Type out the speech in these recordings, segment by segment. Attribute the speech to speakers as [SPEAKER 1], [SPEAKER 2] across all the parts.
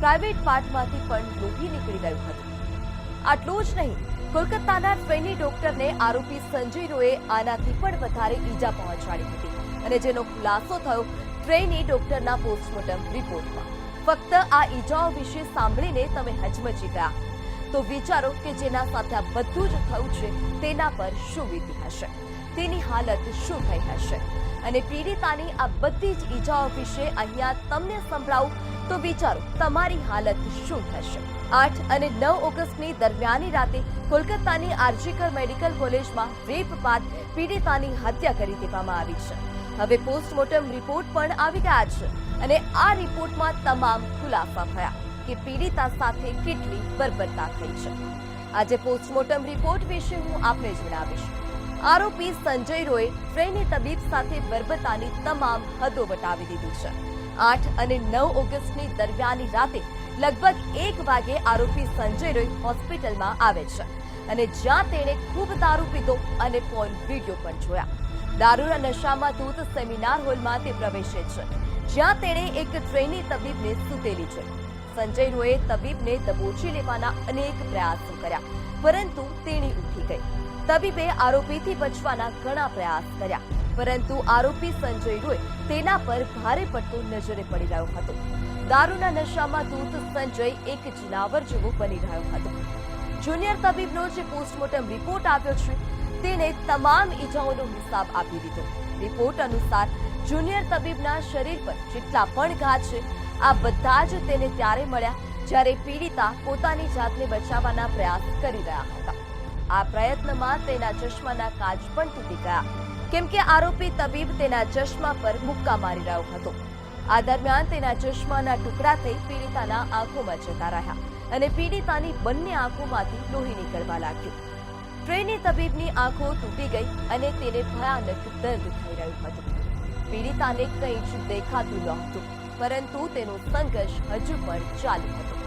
[SPEAKER 1] Private પાર્ટમાંથી પણ લોહી નીકળી રહ્યું હતું. આટલું જ નહીં, કોલકાતાના ટ્રેની ડોક્ટરને આરોપી સંજય રોએ આનાથી પણ વધારે ઈજા પહોંચાડી હતી અને જેનો ખુલાસો થયો ટ્રેની ડોક્ટરના પોસ્ટમોર્ટમ રિપોર્ટમાં. ફક્ત આ ઈજાઓ વિશે સાંભળીને તમે હચમચી ગયા. તો વિચારો કે જેના સાથે આ બધું જ થયું છે, તેના પર શું વીતી હશે? તેની હાલત શું થઈ હશે? અને પીડિતાની આ બધી જ ઈજાઓ વિશે અહીંયા તમને સંભળાવું તો વિચારો, તમારી હાલત શું થશે? આઠ અને નવ ઓગસ્ટની દરમિયાની રાતે કોલકાતાની આરજીકર મેડિકલ કોલેજમાં રેપ બાદ પીડિતાની હત્યા કરી દેવામાં આવી છે. હવે પોસ્ટમોર્ટમ રિપોર્ટ પણ આવી ગયા છે અને આ રિપોર્ટમાં તમામ ખુલાસા થયા. કે પીડિતા સાથે કેટલી બર્બરતા થઈ છે. આજે પોસ્ટમોર્ટમ રિપોર્ટ વિશે હું આપને જણાવીશ. આરોપી સંજય રોય ટ્રેની તબીબ સાથે બર્બરતાની તમામ હદો વટાવી દીધી છે. આઠ અને નવ ઓગસ્ટની દરમિયાની રાતે લગભગ એક વાગે આરોપી સંજય રોય હોસ્પિટલમાં આવે છે અને જ્યાં તેણે ખૂબ દારૂ પીધો અને ફોન વીડિયો પણ જોયા. દારૂના નશામાં ધૂત સેમિનાર હોલમાં તે પ્રવેશે છે, જ્યાં તેણે એક ટ્રેની તબીબને સૂતેલી જોઈ સંજય તબીબને દબોચી લેવાના અનેક પ્રયાસો કર્યા, પરંતુ તેણી ઉઠી ગઈ. તબીબે આરોપીથી બચવાના ઘણા પ્રયાસ કર્યા, પરંતુ આરોપી સંજય રોય તેના પર ભારે પડતો નજરે પડી રહ્યો હતો. દારૂના નશામાં ધૂત સંજય એક જનાવર જેવો બની રહ્યો હતો. જુનિયર તબીબનો જે પોસ્ટમોર્ટમ રિપોર્ટ આવ્યો છે. તેને તમામ ઈજાઓનો હિસાબ આપી દીધો. રિપોર્ટ અનુસાર જુનિયર તબીબના શરીર પર જેટલા પણ ઘા છે, આ બધા જ તેને ત્યારે મળ્યા જ્યારે પીડિતા પોતાની જાતને બચાવવાના પ્રયાસ કરી રહ્યા હતા. આ પ્રયત્નમાં તેના ચશ્માના કાચ પણ તૂટી ગયા. કેમ કે આરોપી તબીબ તેના ચશ્મા પર મુક્કા મારી રહ્યો હતો. આ દરમિયાન તેના ચશ્માના ટુકડા થઈ પીડિતાના આંખોમાં જતા રહ્યા અને પીડિતાની બંને આંખોમાંથી લોહી નીકળવા લાગ્યું. ટ્રેની તબીબની આંખો તૂટી ગઈ અને તેને ભયાનક દર્દ થઈ રહ્યું હતું. પીડિતાને કંઈ જ દેખાતું નહોતું પરંતુ તેનો સંઘર્ષ હજુ પણ ચાલુ હતો.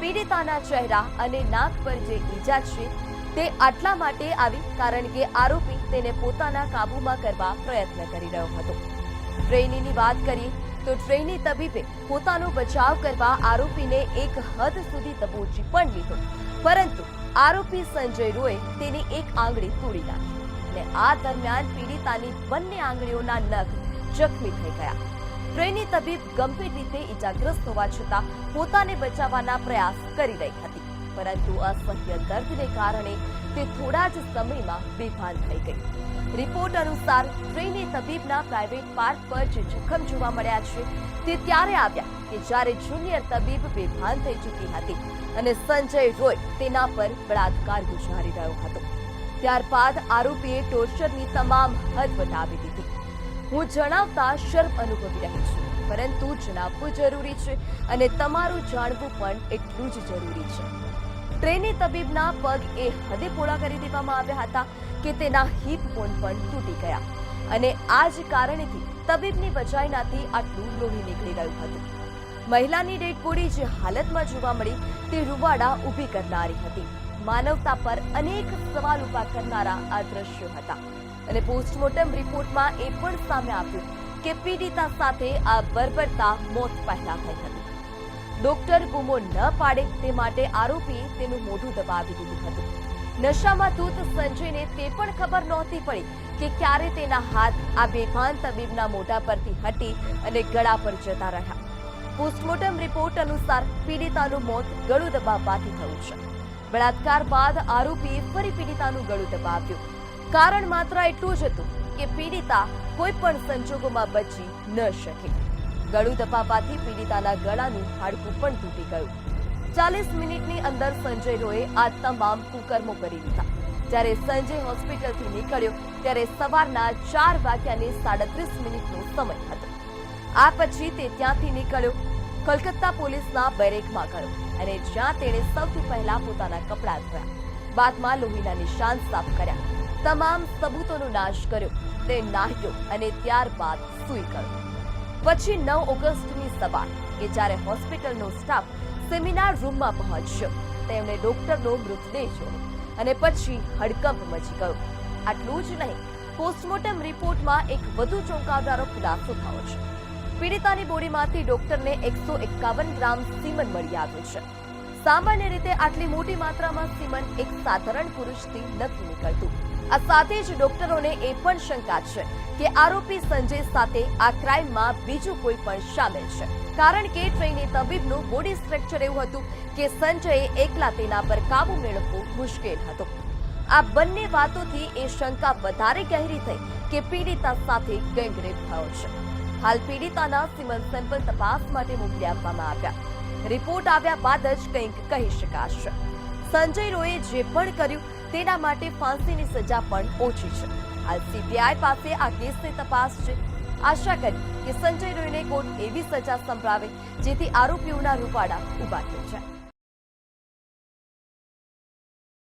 [SPEAKER 1] પીડિતાના ચહેરા અને નાક પર જે ઈજા છે, તે આટલા માટે આવી કારણ કે આરોપી તેને પોતાના કાબૂમાં કરવા પ્રયત્ન કરી રહ્યો હતો. ટ્રેનીની વાત કરીએ તો ટ્રેની તબીબે પોતાનો બચાવ કરવા આરોપીને એક હદ સુધી દબોચી પણ લીધો. પરંતુ આરોપી સંજય રોએ તેની એક આંગળી તોડી નાખી અને આ દરમિયાન પીડિતાની બંને આંગળીઓના નખ જખમી થઈ ગયા. ટ્રેની તબીબ ગંભીર રીતે ઈજાગ્રસ્ત હોવા છતાં પોતાને બચાવવાના પ્રયાસ કરી રહી હતી. પરંતુ અસહ્ય દર્દને કારણે તે થોડા જ સમયમાં બેભાન થઈ ગઈ. રિપોર્ટ અનુસાર ટ્રેને તબીબના પ્રાઇવેટ પાર્ક પર જે જખમ જોવા મળ્યા છે, તે ત્યારે આવ્યા કે જ્યારે જુનિયર તબીબ બેભાન થઈ ચૂકી હતી અને સંજય રોય તેના પર બળાત્કાર ગુજારી રહ્યો હતો. ત્યારબાદ આરોપીએ ટોર્ચરની તમામ હદ વટાવી દીધી. હું જણાવતા શર્મ અનુભવી રહી છું, પરંતુ જણાવવું જરૂરી છે અને તમારું જાણવું પણ એટલું જ જરૂરી છે. ટ્રેની તબીબના પગ એ હદે પોળા કરી દેવામાં આવ્યા હતા કે તેના હિપ બોન પણ તૂટી ગયા. અને આ જ કારણેથી તબીબની વજાઈનાથી આટલું લોહી નીકળી રહ્યું હતું. મહિલાની ડેડ બોડી જે હાલતમાં જોવા મળી તે રૂવાડા ઊભી કરનારી હતી. માનવતા પર અનેક સવાલ ઊભા કરનારા આ દ્રશ્યો હતા. અને પોસ્ટમોર્ટમ રિપોર્ટમાં એ પણ સામે આવ્યું કે પીડિતા સાથે આ બર્બરતા મોત પહેલા થઈ હતી. ડોક્ટર ગુમો ન પાડે તે માટે આરોપીએ તેનું મોઢું દબાવી દીધું હતું. નશામાં ધૂત સંજયને તે પણ ખબર નહોતી પડી કે ક્યારે તેના હાથ આ બેભાન તબીબના મોઢા પરથી હટી અને ગળા પર જતા રહ્યા. પોસ્ટમોર્ટમ રિપોર્ટ અનુસાર પીડિતાનું મોત ગળું દબાવવાથી થયું છે. બળાત્કાર બાદ આરોપીએ ફરી પીડિતાનું ગળું દબાવ્યું. કારણ માત્ર એટલું જ હતું કે પીડિતા કોઈ પણ સંજોગોમાં બચી ન શકે. ગળું દબાવવાથી પીડિતાના ગળાનું હાડકું પણ તૂટી ગયું. ચાલીસ મિનિટની અંદર સંજય રોએ આ તમામ કુકર્મો કરી દીધા જ્યારે સંજય હોસ્પિટલથી નીકળ્યો, ત્યારે સવારના ચાર વાગ્યાને સાડત્રીસ મિનિટનો સમય હતો. આ પછી તે ત્યાંથી નીકળ્યો કોલકાતા પોલીસના બેરેકમાં ગયો અને જ્યાં તેણે સૌથી પહેલા પોતાના કપડાં ધોયા. બાદમાં લોહીના નિશાન સાફ કર્યા. તમામ સબૂતોનો નાશ કર્યો. તે નાહ્યો અને ત્યારબાદ સૂઈ ગયો. પછી નવ ઓગસ્ટની સવાર કે જ્યારે હોસ્પિટલનો સ્ટાફ સેમિનાર રૂમમાં પહોંચ્યો તેમણે ડોક્ટરનો મૃતદેહ જોયો અને પછી હડકંપ મચી ગયો. આટલું જ નહીં, પોસ્ટમોર્ટમ રિપોર્ટમાં એક વધુ ચોંકાવનારો ખુલાસો થયો છે. પીડિતાની બોડીમાંથી ડોક્ટરને એકસો એકાવન ગ્રામ સીમન મળી આવ્યું છે. સામાન્ય રીતે આટલી મોટી માત્રામાં સીમન એક સાધારણ પુરુષથી નથી નીકળતું. આ સાથે જ ડોક્ટરોને એ પણ શંકા છે કે આરોપી સંજય સાથે આ ક્રાઇમમાં બીજું કોઈ પણ શામેલ છે. કારણ કે ટ્રેની તબીબનું બોડી સ્ટ્રક્ચર એવું હતું કે સંજયે એકલા તેના પર કાબુ મેળવવું મુશ્કેલ હતું. આ બંને વાતોથી એ શંકા વધારે ગહેરી થઈ કે પીડિતા સાથે ગેંગરેપ થયો છે. હાલ પીડિતાના સિમન સેમ્પલ તપાસ માટે મોકલી આપવામાં આવ્યા. રિપોર્ટ આવ્યા બાદ જ કંઈક કહી શકાશે. સંજય રોએ જે પણ કર્યું, તેના માટે ફાંસીની સજા પણ ઓછી છે. હાલ સીબીઆઈ પાસે આ કેસની તપાસ છે. આશા કરી કે સંજય રોયને કોર્ટ એવી સજા સંભળાવે, જેથી આરોપીઓના રૂપાડા ઊભા થઈ જાય.